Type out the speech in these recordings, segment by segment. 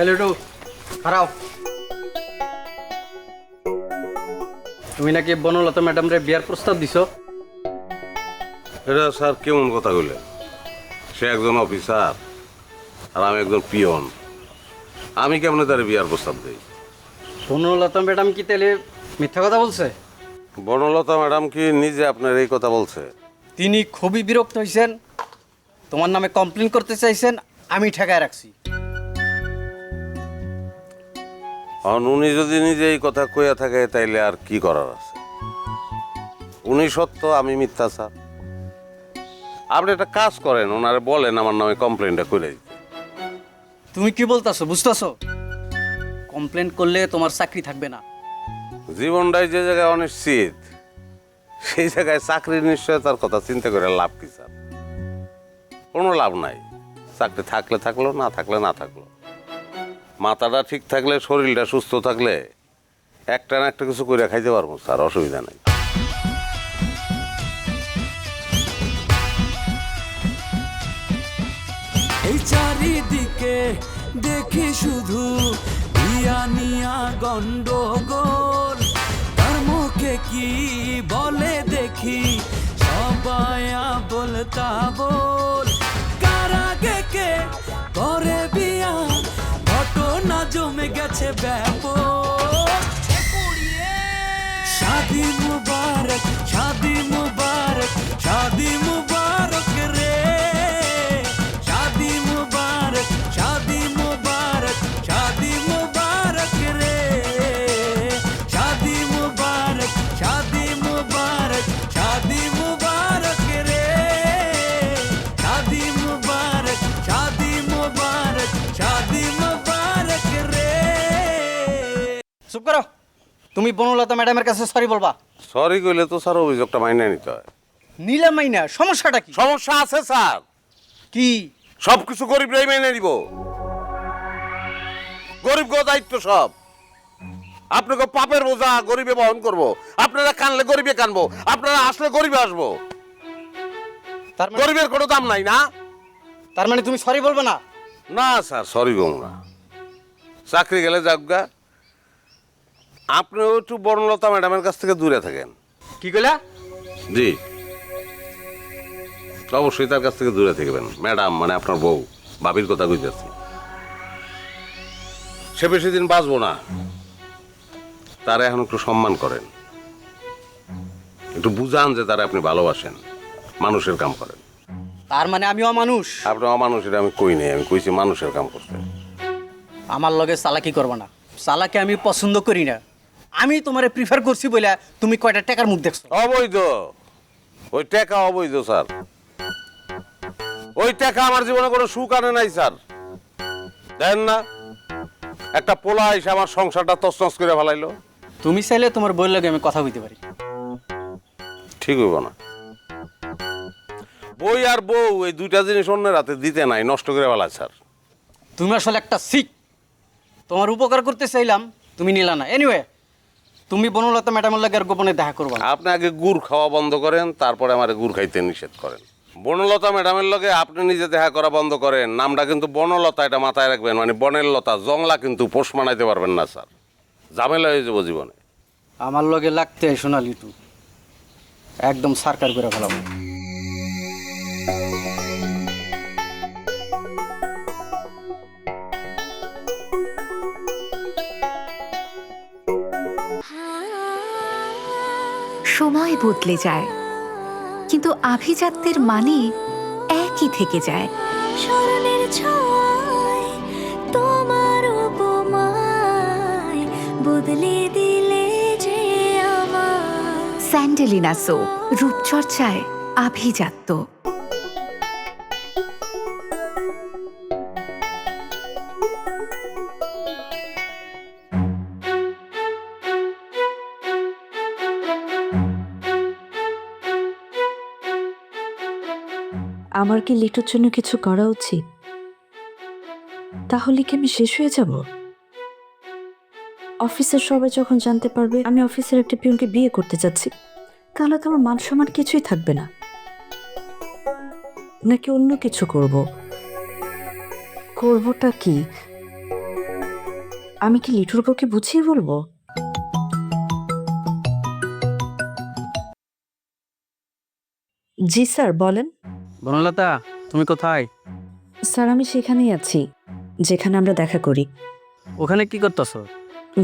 এলিটু খারাও। তুমি নাকি বনলতা ম্যাডামরে বিয়ার প্রস্তাব দিছো? এটা স্যার কেমন কথা কইলেন? সে একজন অফিসার আর আমি একজন পিয়ন। আমি কেমনে তার বিয়ার প্রস্তাব দিই? বনলতা ম্যাডাম কি তাহলে মিথ্যা কথা বলছে? বনলতা ম্যাডাম কি নিজে আপনার এই কথা বলছে? তিনি খুবই বিরক্ত হয়েছেন তোমার নামে কমপ্লেন করতে চাইছেন আমি ঠেকায় রাখছি। আর উনি যদি নিজে এই কথা কইয়া থাকে তাইলে আর কি করার আছে? উনি সত্য আমি মিথ্যা স্যার আপনি একটা কাজ করেন ওনারে বলেন আমার নামে কমপ্লেনটা করে দিতে। তুমি কি বলতাছো বুঝতেছো? কমপ্লেন করলে তোমার চাকরি থাকবে না। জীবনটাই যে জায়গায় অনিশ্চিত সেই জায়গায় চাকরির নিশ্চয়তার কথা চিন্তা করে লাভ কি স্যার? কোনো লাভ নাই। চাকরি থাকলে থাকল না থাকলে না থাকল। মাথাটা ঠিক থাকলে, শরীরটা সুস্থ থাকলে একটা না একটা কিছু করে খাইতে পারব, স্যার, অসুবিধা নাই। এই চারিদিকে দেখি শুধু গন্ডগোল। তার মুখে কি বলে দেখি সবাই বলতা বল। জমে গেছে ব্যাপক। শাদি মুবারক শাদি মুবারক শাদি মুবারক রে। করো। তুমি বনলতা ম্যাডামের কাছে সরি বলবা। সরি কইলে তো স্যার অভিযোগটা মাইনে নিতে হয়। নিলাম মাইনা সমস্যাটা কি? সমস্যা আছে স্যার। কি? সব কিছু গরিবরাই মেনে নিব। গরিব গো দায়িত্ব সব। আপনাকে পাপের বোঝা গরিবে বহন করব। আপনারা কানলে গরিবে কানবো আপনারা আসলে গরিবে আসব। তার মানে গরিবের কোনো দাম নাই না? তার মানে তুমি সরি বলবে না? না স্যার সরি গো না। চাকরি গেলে যাজ্ঞা আপনিও একটু বর্ণলতা ম্যাডামের কাছ থেকে দূরে থাকেন। কি কইলা? জি। অবশ্যই তার কাছ থেকে দূরে থাকবেন। ম্যাডাম মানে আপনার বউ ভাবির কথা বুঝতেছি সে বেশি দিন বাঁচবো না। তারা এখন একটু সম্মান করেন। একটু বুঝান যে তারা আপনি ভালোবাসেন। মানুষের কাম করেন। তার মানে আমি অমানুষ? আপনি অমানুষের আমি কই নেই আমি কইছি মানুষের কাম করতে। আমার লগে চালাকি করবে না। চালাকি আমি পছন্দ করি না। আমি তোমারে প্রিফার করছি বলে তুমি কয়টা টাকার মুখ দেখছ? অবৈধ। ওই টাকা অবৈধ স্যার। ওই টাকা আমার জীবনে কোনো সুখ আনে নাই স্যার। দেন না। একটা পোলা এসে আমার সংসারটা তছনছ করে ফেলাইলো। তুমি চাইলে তোমার বই লাগে আমি কথা বলতে পারি। ঠিক হইব না। বই আর বউ এই দুইটা জিনিস অন্যের হাতে দিতে নাই নষ্ট করে ফেলায় স্যার। তুমি আসলে একটা শিখ। তোমার উপকার করতে চাইলাম তুমি নিলা না। এনিওয়ে তুমি বনলতা ম্যাডামের লাগে আর গোপনে দেখা করবা না। আপনি আগে গুড় খাওয়া বন্ধ করেন তারপরে আমার গুড় খাইতে নিষেধ করেন। বনলতা ম্যাডামের লগে আপনি নিজে দেখা করা বন্ধ করেন নামটা কিন্তু বনলতা এটা মাথায় রাখবেন মানে বনের লতা জংলা কিন্তু পোষ মানাইতে পারবেন না স্যার। ঝামেলা হয়ে যাব জীবনে। আমার লগে লাগতে শোনালি টু। একদম সারকার করে ফেলাবো। সময় বদলে যায়। কিন্তু আভিজাত্যের মানে একই থেকে যায়। স্মরণের ছোঁয়ায় তোমার উপমায় বদলে দিলে যে স্যান্ডেলিনা সো রূপচর্চায় আভিজাত্য। আমার কি লিটুর জন্য কিছু করা উচিত? তাহলে কি আমি শেষ হয়ে যাব? অফিসের সবাই যখন জানতে পারবে, আমি অফিসের একটা পিয়নকে বিয়ে করতে যাচ্ছি, তাহলে তো আমার মান সম্মান কিছুই থাকবে না। নাকি অন্য কিছু করব? করবটা কি? আমি কি লিটুর বউকে বুঝিয়ে বলব? জি স্যার, বলেন। বনলতা তুমি কোথায়? স্যার আমি সেখানেই আছি যেখানে আমরা দেখা করি। ওখানে কি করতেছো?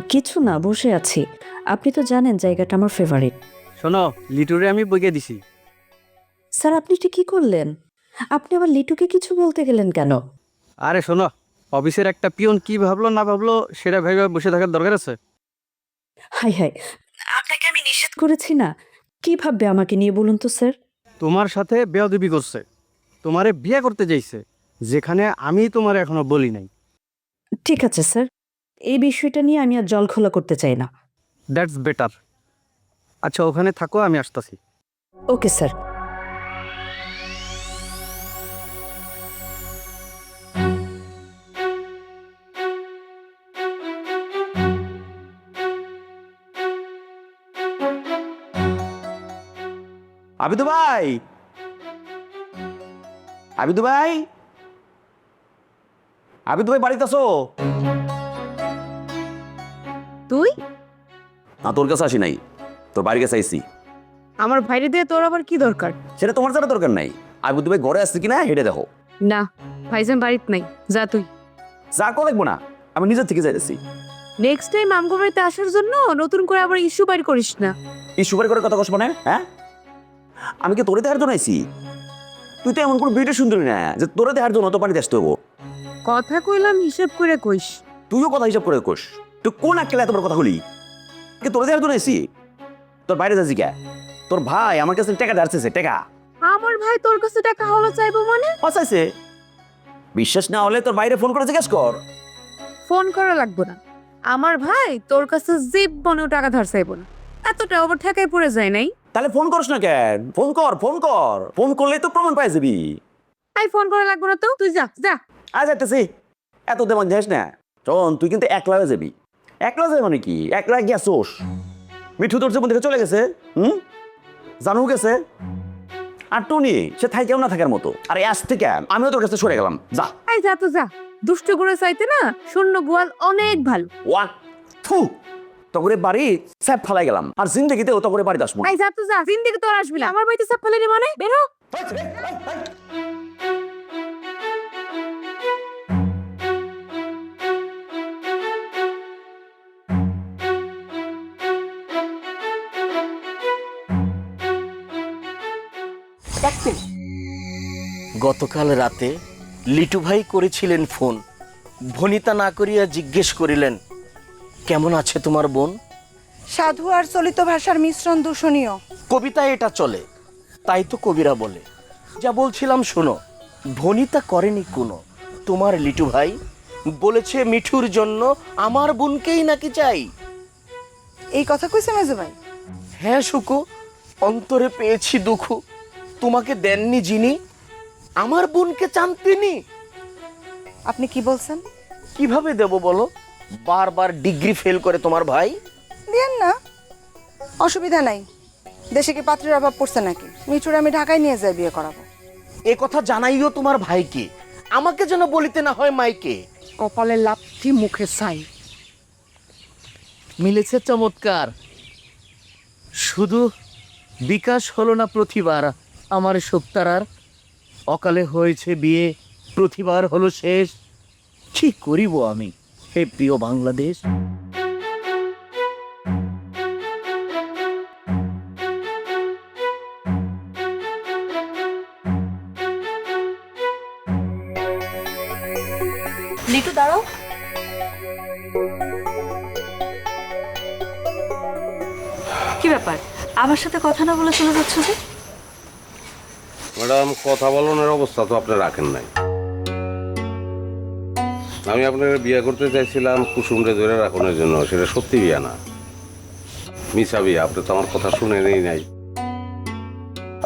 কিছু না বসে আছি। আপনি তো জানেন জায়গাটা আমার ফেভারিট শোনো লিটুরে আমি বইকে দিছি। স্যার আপনি ঠিক কি করলেন? আপনি আবার লিটুকে কিছু বলতে গেলেন কেন? আরে শোনো অফিসের একটা পিয়ন কি ভাবলো না ভাবলো সেটা ভেবে বসে থাকার দরকার আছে? হাই হাই আপনাকে আমি নিষেধ করেছি না? কি ভাববে আমাকে নিয়ে বলুন তো স্যার। তোমার সাথে বেয়াদবি করছে। তোমারে বিয়ে করতে চাইছে যেখানে আমি তোমার এখনও বলি নাই। ঠিক আছে স্যার। এই বিষয়টা নিয়ে আমি আর জল খোলা করতে চাই না। দ্যাটস বেটার আচ্ছা ওখানে থাকো আমি আসতেছি। Okay sir. আবিদু ভাই! আবিদু ভাই? আবিদু ভাই বাড়িতে আসো তুই? না তোর কাছে আসি নাই। তোর বাড়ি কাছে আইসি আমার ভাইরে দিয়ে তোর আবার কি দরকার? সেটা তোমার জানা দরকার নাই। আবিদু ভাই ঘরে আসছে কিনা হেঁটে দেখো। না ভাইজান বাড়িতে নাই। যা তুই। যা কো দেখব না। আমি নিজের থেকে যাইতেছি। নেক্সট টাইম আমগো বাড়িতে আসার জন্য নতুন করে আবার ইস্যু বাইর করিস না। ইস্যু সুপারি করে কথা কস মানে হ্যাঁ? আমি কি তোরে দেখার জন্য আইসি তুই তো এমন কোনো বিউটি সুন্দরী না যে তোরে দেখার জন্য তো পানিতে আসতে হব। কথা কইলাম হিসেব করে কইস। তুইও কথা হিসাব করে কোষ তুই কোন আক্কেলে তোমার কথা হলি কি তোরে দেখার জন্য আইসি তোর বাইরে যাচ্ছি কে? তোর ভাই আমার কাছে টাকা দাঁড়ছে টাকা। আমার ভাই তোর কাছে টাকা হলো চাইব মানে? হসাইছে বিশ্বাস না হলে তোর বাইরে ফোন করে জিজ্ঞেস কর। ফোন করা লাগবো না। আমার ভাই তোর কাছে জিপ বনেও টাকা ধার চাইব না। এতটা ওভার ঠেকায় পড়ে যায় নাই। তাহলে ফোন করস না কেন? ফোন কর ফোন কর। ফোন করলে তো প্রমাণ পাই যাবি। আই ফোন করা লাগবো না তো। তুই যা যা। আজ যাইতেছি। এত দেমন যাস না। চন তুই কিন্তু একলা হয়ে যাবি। একলা যাবে মানে কি? একলা গেছোস মিঠু তোর জীবন থেকে চলে গেছে হুম? জানু গেছে। আর টুনি সে থাকেও না থাকার মতো। আর আজ থেকে আমিও তোর কাছে সরে গেলাম। যা। আই যা তো যা। দুষ্ট করে চাইতে না শূন্য গোয়াল অনেক ভালো। ওয়া থু। তগরে বাড়ি স্যাপ ফালাই গেলাম। আর জিন্দগিতেও তগরে বাড়ি আসব না। যা তো যা জিন্দিগি তোর আসবি না। আমার বাড়িতে সব ফেলে নি মানে? বের হ। গতকাল রাতে লিটু ভাই করেছিলেন ফোন। ভনিতা না করিয়া জিজ্ঞেস করিলেন কেমন আছে তোমার বোন? সাধু আর চলিত ভাষার মিশ্রণ দূষণীয়। কবিতায় এটা চলে তাই তো কবিরা বলে। যা বলছিলাম শোনো ভনিতা করেনি কোনো। তোমার লিটু ভাই বলেছে মিঠুর জন্য আমার বোনকেই নাকি চাই। এই কথা কইছে মেজো ভাই? হ্যাঁ শুকু অন্তরে পেয়েছি দুঃখ। তোমাকে দেননি যিনি আমার বোনকে চান তিনি। আপনি কি বলছেন? কীভাবে দেব বলো? বারবার ডিগ্রি ফেল করে তোমার ভাই? দিয়েন না। অসুবিধা নাই। দেশে কি পাত্রের অভাব পড়ছে নাকি? মিঠুর আমি ঢাকায় নিয়ে যাই বিয়ে করাবো। এ কথা জানাইও তোমার ভাইকে। আমাকে যেন বলিতে না হয় মাইকে। কপালে লাথি মুখে ছাই মিলেছে চমৎকার। শুধু বিকাশ হলো না প্রতিবার আমার সত্তারার অকালে হয়েছে বিয়ে প্রতিবার হলো শেষ। কি করিব আমি? হে প্রিয় বাংলাদেশ। লিটু দাঁড়াও। কি ব্যাপার? আমার সাথে কথা না বলে চলে যাচ্ছ যে ম্যাডাম কথা বলানোর অবস্থা তো আপনি রাখেন নাই। আমি আপনাকে বিয়ে করতে চাইছিলাম কুসুমরে ধরে রাখানোর জন্য সেটা সত্যি বিয়া না। মিশা বিয়া আপনি তো আমার কথা শুনে নেই। নাই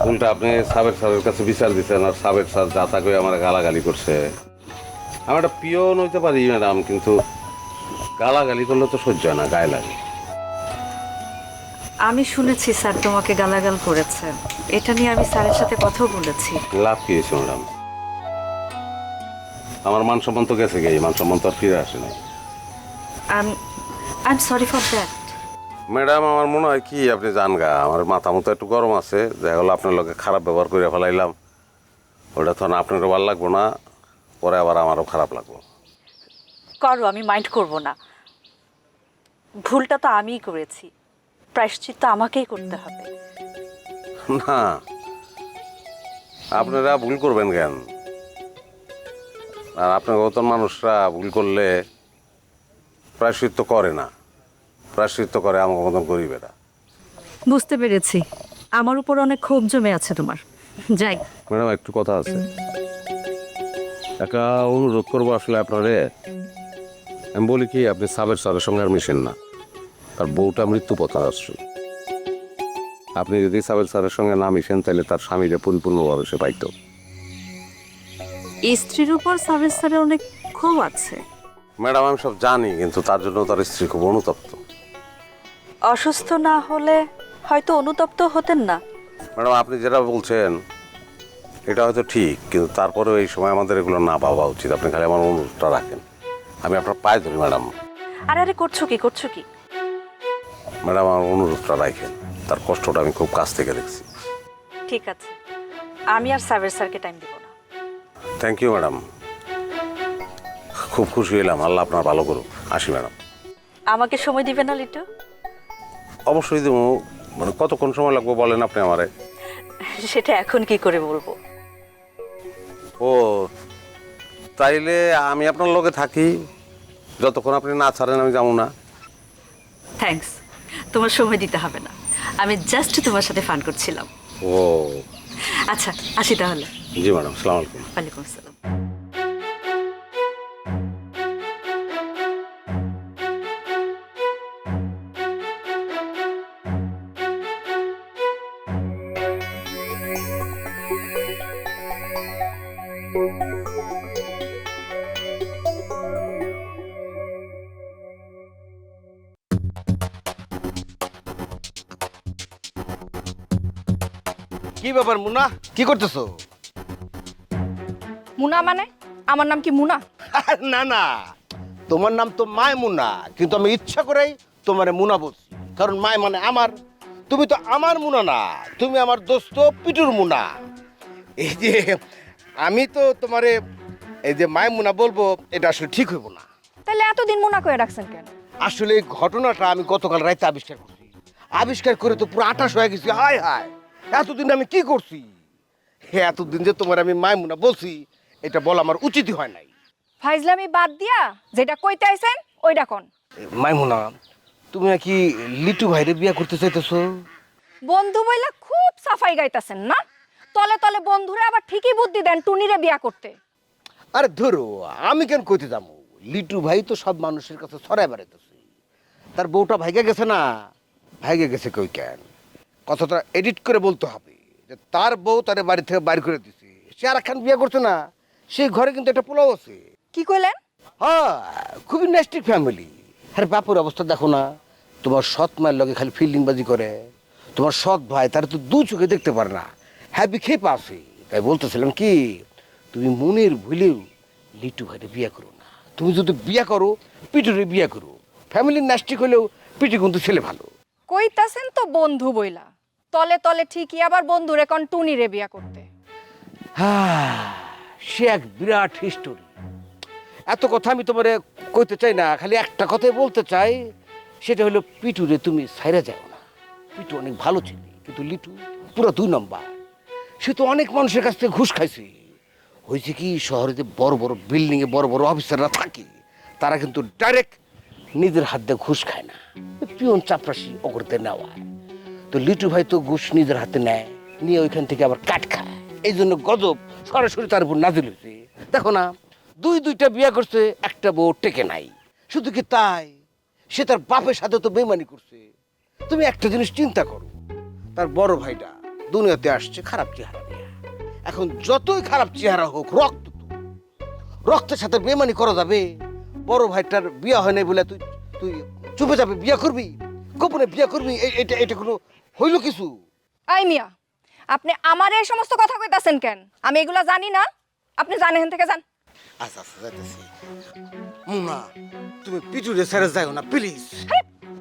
উল্টা আপনি সাবেক স্যারের কাছে বিচার দিচ্ছেন আর সাবেক স্যার যা তাকে আমার গালাগালি করছে। আমি একটা পিয়ন হইতে পারি ম্যাডাম কিন্তু গালাগালি করলে তো সহ্য হয় না গায়ে লাগে। আমি শুনেছি স্যার তোমাকে গালাগাল করেছে। এটা নিয়ে আমি স্যারের সাথে কথাও বলেছি। লাভ কি হয়েছে ম্যাডাম। আমার মান সম্মান তো গেছে গিয়ে মান সম্মান তো আর ফিরে আসে নাই। I am sorry for that madam আমার মনে হয় কি আপনি জান গা আমার মাথা মতো একটু গরম আছে দেখা গেলো আপনার লোকে খারাপ ব্যবহার করে ফেলাইলাম। ওটা তো না আপনারও ভালো লাগবো না পরে আবার আমারও খারাপ লাগবো। করো আমি মাইন্ড করব না। ভুলটা তো আমিই করেছি। প্রায়শ্চিত্ত আমাকেই করতে হবে। না আপনারা ভুল করবেন কেন? আর আপনার মতন মানুষরা ভুল করলে প্রায়শ্চিত্ত করে না। প্রায়শ্চিত্ত করে আমার মতন গরিবেরা। বুঝতে পেরেছি। আমার উপর অনেক ক্ষোভ জমে আছে তোমার। যাই। ম্যাডাম একটু কথা আছে। একা অনুরোধ করব আসলে আপনারে। আমি বলি কি আপনি সাবের স্যারের সঙ্গে আর মিশেন না। তার বউটা মৃত্যু পথে আসছে। আপনি যদি সাবের স্যারের সঙ্গে না মিশেন তাহলে তার স্বামীরা পরিপূর্ণভাবে সে পাইতো। স্ত্রীর উপর সাবের স্যারের অনেক ক্ষোভ আছে। ম্যাডাম আমি সব জানি কিন্তু তার জন্য তার স্ত্রী খুব অনুতপ্ত। অসুস্থ না হলে হয়তো অনুতপ্ত হতেন না। ম্যাডাম আপনি যেটা বলছেন এটা হয়তো ঠিক কিন্তু তারপরেও এই সময় আমাদের এগুলো না ভাবা উচিত। আপনি খালি আমার অনুরোধটা রাখেন। আমি আপনার পায়ে ধরি ম্যাডাম। আরে আরে করছ কি করছ কি? ম্যাডাম আমার অনুরোধটা রাখেন। তার কষ্টটা আমি খুব কাছ থেকে দেখছি। ঠিক আছে। আমি আর সাবের স্যারকে টাইম দিব থ্যাংক ইউ ম্যাডাম খুব খুশি হলাম আল্লাহ আপনার ভালো করুক। আসি ম্যাডাম আমাকে সময় দিবে না লিটু? অবশ্যই দেবো। মানে কতক্ষণ সময় লাগবে বলেন আপনি আমারে? সেটা এখন কি করে বলব? ও তাইলে আমি আপনার লগে থাকি। যতক্ষণ আপনি না ছাড়েন আমি যাব না। থ্যাঙ্কস তোমার সময় দিতে হবে না। আমি জাস্ট তোমার সাথে ফান করছিলাম। ও। আচ্ছা আসি তাহলে। জি ম্যাডাম সালামালাইকুম ওয়ালাইকুম আসসালাম। ব্যাপার মুনা? কি করতেছো? মুনা মানে? আমার নাম কি মুনা? না না। তোমার নাম তো মায় মুনা কিন্তু আমি ইচ্ছা করেই তোমারে মুনা বলছি। কারণ মায় মানে আমার। তুমি তো আমার মুনা না তুমি আমার দোস্ত পিটুর মুনা। এই যে আমি তো তোমারে এই যে মায় মুনা বলব এটা আসলে ঠিক হইব না। তাহলে এতদিন মুনা করে রাখছেন কেন? আসলে এই ঘটনাটা আমি গতকাল রাতে আবিষ্কার করছি। আবিষ্কার করে তো পুরো আঠাশ হয়ে গেছি হায় হায়। এতদিন আমি কি করছি? হে এতদিন যে তোমার আমি মায়মুনা বলছি এটা বলা আমার উচিতই হয় নাই। ফাইজলামি বাদ দিয়া যেটা কইতে আইছেন ওইটা কোন? মাইমুনা তুমি কি লিটু ভাইরে বিয়া করতে চাইতেছো? বন্ধু বইলা খুব সাফাই গাইতাছেন না? তলে তলে বন্ধুরে আবার ঠিকই বুদ্ধি দেন টুনিরে বিয়া করতে। আরে ধরো আমি কেন কইতে যাব? লিটু ভাই তো সব মানুষের কাছে ছড়াই বেড়াইতেছে। তার বউটা ভাইগে গেছে না? ভাইগে গেছে কই কেন? কথাটা এডিট করে বলতে হবে যে তার বউ তার বাড়ি থেকে বাড়ি করে দিছে। সে আর একখান বিয়ে করছে না। সেই ঘরে কিন্তু একটা পোলাও আছে। কি কইলেন? হ্যাঁ খুবই নেস্টিক ফ্যামিলি আরে বাপুর অবস্থা দেখো না। তোমার সৎ মায়ের লগে খালি ফিল্ডিং বাজি করে। তোমার সৎ ভাই তারা তো দু চোখে দেখতে পারে না। হ্যাপি খেপ আছে তাই বলতেছিলাম কি তুমি মনের ভুলেও লিটু ভাইরে বিয়ে করো না। তুমি যদি বিয়ে করো পিটুরে বিয়ে করো। ফ্যামিলির নাস্টিক হলেও পিটু কিন্তু ছেলে ভালো। কইতাছেন তো বন্ধু বইলা। তলে তলে ঠিকই আবার বন্ধুরে টুনি রে বিয়া করতে। সে এক বিরাট হিস্টোরি এত কথা আমি তোমারে কইতে চাই না, খালি একটা কথাই বলতে চাই, সেটা হলো পিটুরে তুমি সাইরা যাও না। পিটু অনেক ভালো ছেলে, কিন্তু লিটু পুরো দুই নম্বর। সে তো অনেক মানুষের কাছ থেকে ঘুষ খাইছে। হয়েছে কি শহরে যে বড় বড় বিল্ডিংয়ে বড় বড় অফিসাররা থাকে, তারা কিন্তু ডাইরেক্ট নিজের হাত দিয়ে ঘুষ খায় না। পিয়ন চাপরাশি ওগরতে নেওয়া তো লিটু ভাই তো ঘুষ নিজের হাতে নেয়, নিয়ে ওইখান থেকে আবার কাট খায়। এই জন্য গজব সরাসরি তার উপর নাজিল হয়েছে। দেখো না, দুই দুইটা বিয়ে করছে, একটা বউ টেকে নাই। শুধু কি তাই? সে তার বাপের সাথে তো বেমানি করছে। তুমি একটা জিনিস চিন্তা করো, তার বড় ভাইটা দুনিয়াতে আসছে খারাপ চেহারা নিয়ে। এখন যতই খারাপ চেহারা হোক, রক্ত তো। রক্তের সাথে বেমানি করা যাবে। বড় ভাইটার বিয়ে হয় নাই বলে তুই তুই চুপে যাবে, বিয়ে করবি? গোপনে বিয়ে করবি? এটা এটা কোনো হইল কিছু? আই মিয়া আপনি আমার এই সমস্ত কথা কইতাছেন কেন? আমি এগুলা জানি না। আপনি জানেন থেকে যান। আচ্ছা আচ্ছা যাইতেছি। মুনা তুমি পিটুরে ছেড়ে যাও না প্লিজ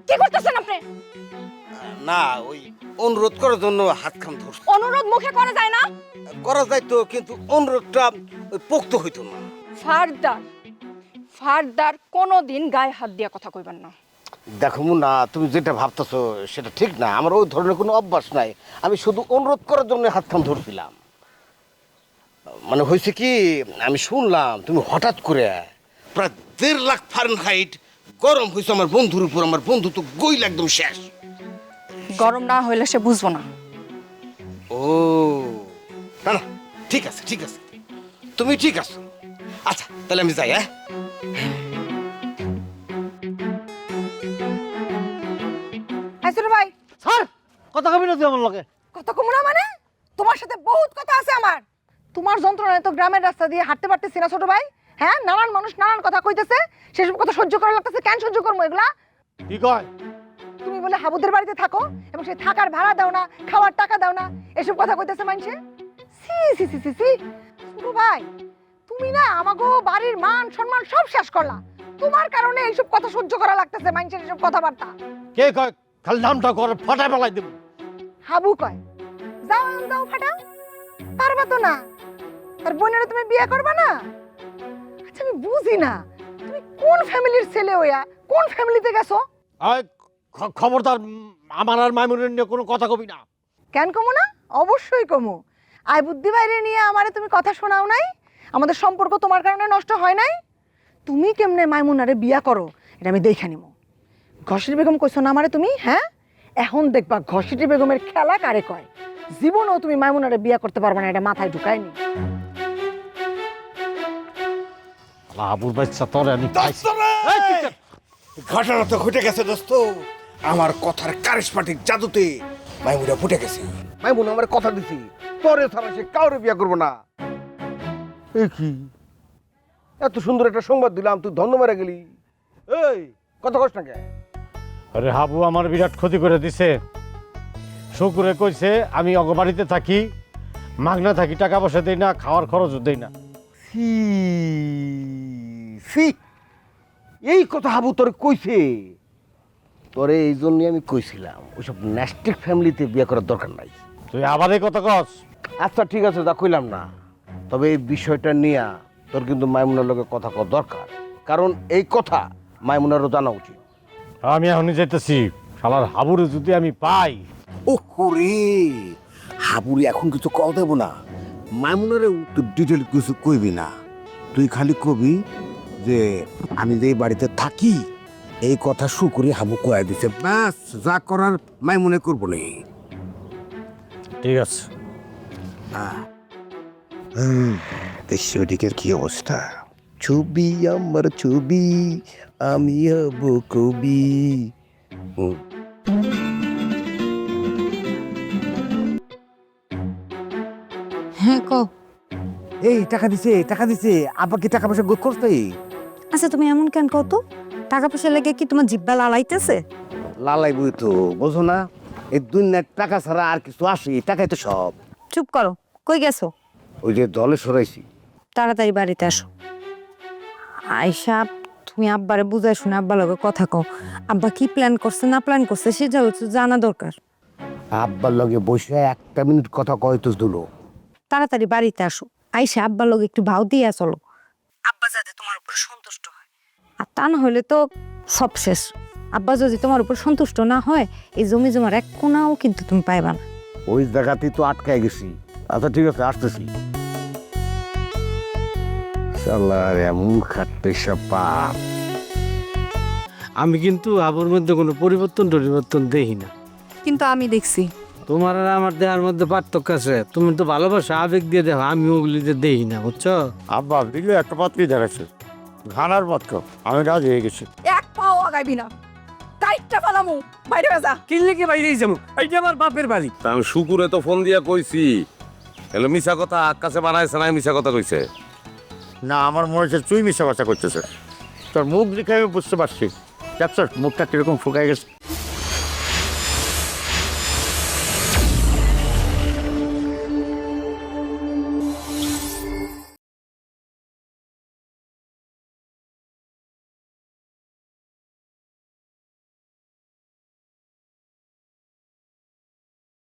কি করতেছেন আপনি? না ওই অনুরোধ করার জন্য হাত খাম ধরছি। অনুরোধ মুখে করা যায় না? করা যাইতো কিন্তু অনুরোধটা পোক্ত হইতো না। ফারদার ফারদার কোনোদিন গায়ে হাত দিয়া কথা কইবেন না। দেখো মুনা তুমি যেটা ভাবতেছো সেটা ঠিক না। আমার ওই ধরনের কোনো অভ্যাস নাই। আমি শুধু অনুরোধ করার জন্য হাত খাম ধরছিলাম। মানে হয়েছে কি আমি শুনলাম তুমি হঠাৎ করে প্রায় দেড় লাখ ফারেনহাইট গরম হয়েছে আমার বন্ধুর উপর। আমার বন্ধু তো গইল একদম শেষ। গরম না হইলে সে বুঝব না। ও না না ঠিক আছে ঠিক আছে। তুমি ঠিক আছো। আচ্ছা তাহলে আমি যাই হ্যাঁ? কথা কবি না তুই আমার লগে? কত কুমড়া মানে? তোমার সাথে বহুত কথা আছে আমার। তোমার যন্ত্রণায় তো গ্রামের রাস্তা দিয়ে হাঁটতে পারতেছি না ছোট ভাই। হ্যাঁ নানান মানুষ নানান কথা কইতেছে। সেসব কথা সহ্য করা লাগতেছে। কেন সহ্য করব এগুলা? কি কয়? তুমি বলে হাবুদের বাড়িতে থাকো এবং সেই থাকার ভাড়া দাও না খাওয়ার টাকা দাও না এসব কথা কইতেছে মানুষে সি সি সি সি সি ছোট ভাই তুমি না আমাগো বাড়ির মান সম্মান সব শেষ করলা। তোমার কারণে এইসব কথা সহ্য করা লাগতেছে মানুষের এসব কথাবার্তা। কে কয়? খালি নামটা করে ফাটাই পেলাই দেব। হাবু কয় যাও যাও ফাটাও পারবা তো না। আর বোনেরা তুমি বিয়ে করবা না? আচ্ছা আমি বুঝি না তুমি কোন ফ্যামিলির ছেলে হইয়া কোন ফ্যামিলিতে গেছো? খবরদার আমার আর মাইমুনের নিয়ে কোনো কথা কবি না। কেন কমো না? অবশ্যই কমো। আয় বুদ্ধি বাইরে নিয়ে আমারে তুমি কথা শোনাও নাই? আমাদের সম্পর্ক তোমার কারণে নষ্ট হয় নাই? তুমি কেমনে মাইমুনারে বিয়া করো? এটা আমি দেখে নিব ঘসির বেগম কইছো না আমারে তুমি? হ্যাঁ? এখন দেখবা ঘসিটি বেগমের খেলা কারে কয়? জীবনেও তুমি মাইমুনারে বিয়া করতে পারবে না এটা মাথায় ঢুকায়নি। আবুর বাচ্চা তোর আমি। ঘটনা তো ঘটে গেছে দোস্ত। আমার কথার কারিশমাটিক জাদুতে মাইমুনা ফুটে গেছে। মাইমুনা আমার কথা দিছি। পরে ছাড়া সে কাউরে বিয়ে করব না। এই কি? এত সুন্দর একটা সংবাদ দিলাম তুই ধন্য মেরে গেলি। এই কথা কষ্ট না কে? আরে হাবু আমার বিরাট ক্ষতি করে দিছে। শুকুরে কইছে আমি অগবাড়িতে থাকি মাগনা থাকি টাকা পয়সা দেই না খাওয়ার খরচও দেই না। এই কথা হাবু তোর কইছে। তোরে এই জন্যই আমি কইছিলাম ওইসব ন্যাস্টিক ফ্যামিলিতে বিয়ে করার দরকার নাই। তুই আবার এই কথা কস? আচ্ছা ঠিক আছে তা কইলাম না। তবে এই বিষয়টা নিয়ে তোর কিন্তু মাইমুনার লগে কথা কওয়া দরকার। কারণ এই কথা মাইমুনারও জানা উচিত। আমি এখনই যেতেছি শালার হাবুরে যদি আমি পাই। ও রে হাবুরি এখন কিছু কল দেব না। মাইমুনারে তুই ডিটেল কিছু কইবি না। তুই খালি কবি যে আমি যে বাড়িতে থাকি এই কথা শুকুরি হাবু কয়ে দিছে। ব্যাস যা করার মাইমুনে করব নে। ঠিক আছে। দেশদিকের কি অবস্থা? ছবি আমার ছবি আমি হব কবি। হ্যাঁ ক এই টাকা দিছে টাকা দিছে। কি টাকা পয়সা করতে আচ্ছা তুমি এমন কেন কত টাকা পয়সা লেগে কি তোমার জিব্বা লালাইতেছে? লালাই বই তো বোঝো না? এই দুনিয়ার টাকা ছাড়া আর কিছু আসে টাকাই তো সব। চুপ করো কই গেছো? ওই যে দলে সরাইছি। তাড়াতাড়ি বাড়িতে আসো। আয়সা তুমি আব্বারে বুঝাই শুনে আব্বার লগে কথা কও। আব্বা কি প্ল্যান করছে না প্ল্যান করছে সেটা হচ্ছে জানা দরকার। আব্বার লগে বসে একটা মিনিট কথা কয় তো দুলো। তাড়াতাড়ি বাড়িতে আসো। আইসা আব্বার লগে একটু ভাও দিয়া চলো। আব্বা যাতে তোমার উপর সন্তুষ্ট হয়। আর তা না হলে তো সব শেষ। আব্বা যদি তোমার উপর সন্তুষ্ট না হয় এই জমি জমার এক কোনাও কিন্তু তুমি পাইবা না। ওই জায়গাতেই তো আটকায় গেছি। আচ্ছা ঠিক আছে আসতেছি। শালার এমন খাটতে সব পাপ। আমি কিন্তু আবুর মধ্যে কোনো পরিবর্তন পরিবর্তন দেখি না। কিন্তু আমি দেখছি। তোমার আর আমার দেহার মধ্যে পার্থক্য আছে। তুমি তো ভালোবাসা আবেগ দিয়ে দেখো আমি ওগুলিতে দেখি না বুঝছ? আব্বা দিলে একটা পাত্রই দেখাচ্ছে ঘানার পাত্র আমি রাজি হয়ে গেছি। এক পাও আগাইবি না। টাইটটা পালামু বাইরে যা কিনলে কি বাইরেই যাব? এইটা আমার বাপের বাড়ি। তা আমি শুকুরে তো ফোন দিয়া কইছি। এলো মিশা কথা আকাশে বানাইছে না মিশা কথা কইছে। না, আমার মনে হচ্ছে তুই মিশা বাসা করতেছে। তোর মুখ দেখে আমি বুঝতে পারছি। দেখছ মুখটা কীরকম ফুকাই গেছে।